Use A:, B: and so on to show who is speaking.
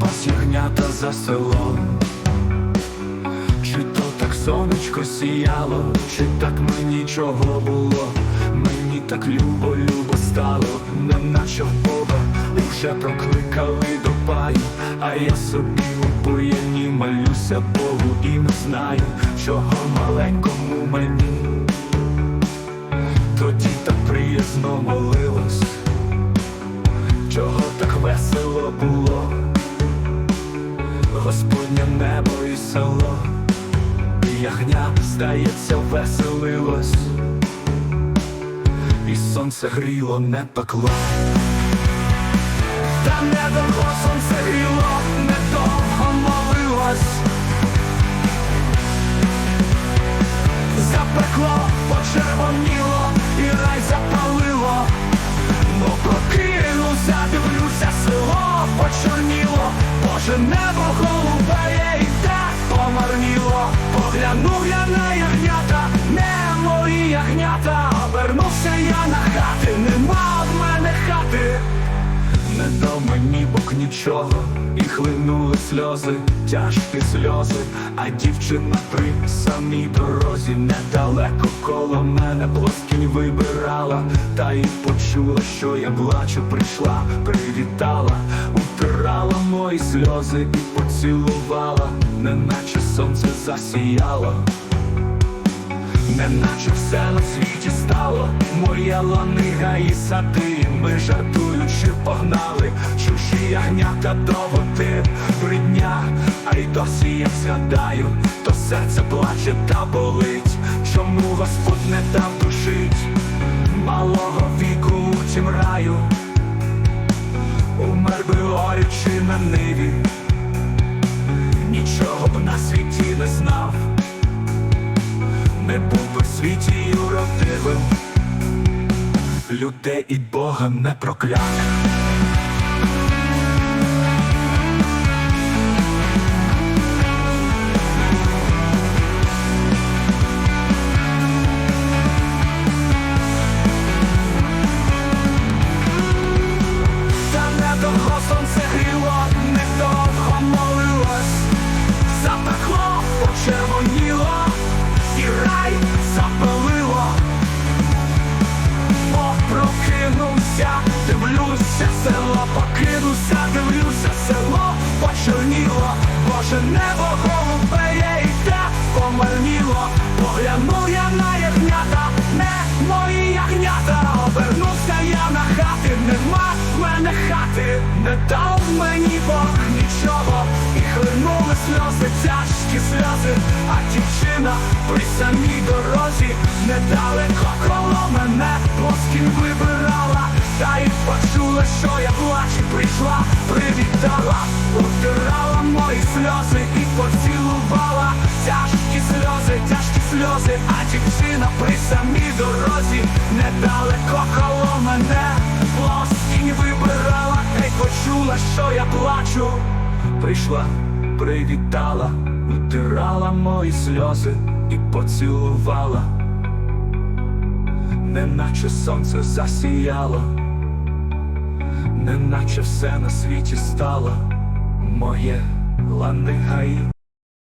A: пас ягнята за селом. Чи то так сонечко сіяло, чи так мені чого було, мені так любо, любо стало, неначе в Бога вже прокликали до паю, а я собі у буяні молюся Богу і не знаю, чого маленькому мені. Тоді так приязно молилось, село, ягня, здається, веселилось, і сонце гріло, не пекло. Та недовго сонце гріло, не довго молилось. Нічого, і хлинули сльози, тяжкі сльози, а дівчина при самій дорозі недалеко коло мене плоскінь вибирала, та й почула, що я плачу, прийшла, привітала, утирала мої сльози і поцілувала, неначе сонце засіяло. Неначе все на світі стало, моя ланига і сади, ми жартуючи погнали, чужі ягнята до води бридня, а й досі я згадаю, то серце плаче та болить, чому Господь не дав душить малого віку у тім раю, умер би орючи на ниві, нічого б на світі не був би в світі уродливим людей і Бога не прокляв. І рай запалило. Прокинувся, дивлюся, село покинувся, дивлюся, село почорніло, Боже небо голубеє і так помарніло, поглянув я на ягнята, не мої ягнята, обернувся я на хати, нема в мене хати, не дав сльози, а дівчина при самій дорозі недалеко коло мене плоскін вибирала, та й почула, що я плачу, прийшла, привітала, утирала мої сльози і поцілувала, тяжкі сльози, тяжкі сльози, а дівчина при самій дорозі недалеко коло мене плоскінь вибирала, та й почула, що я плачу, прийшла, привітала, утирала мої сльози і поцілувала, неначе сонце засіяло, неначе все на світі стало моє лани гаї.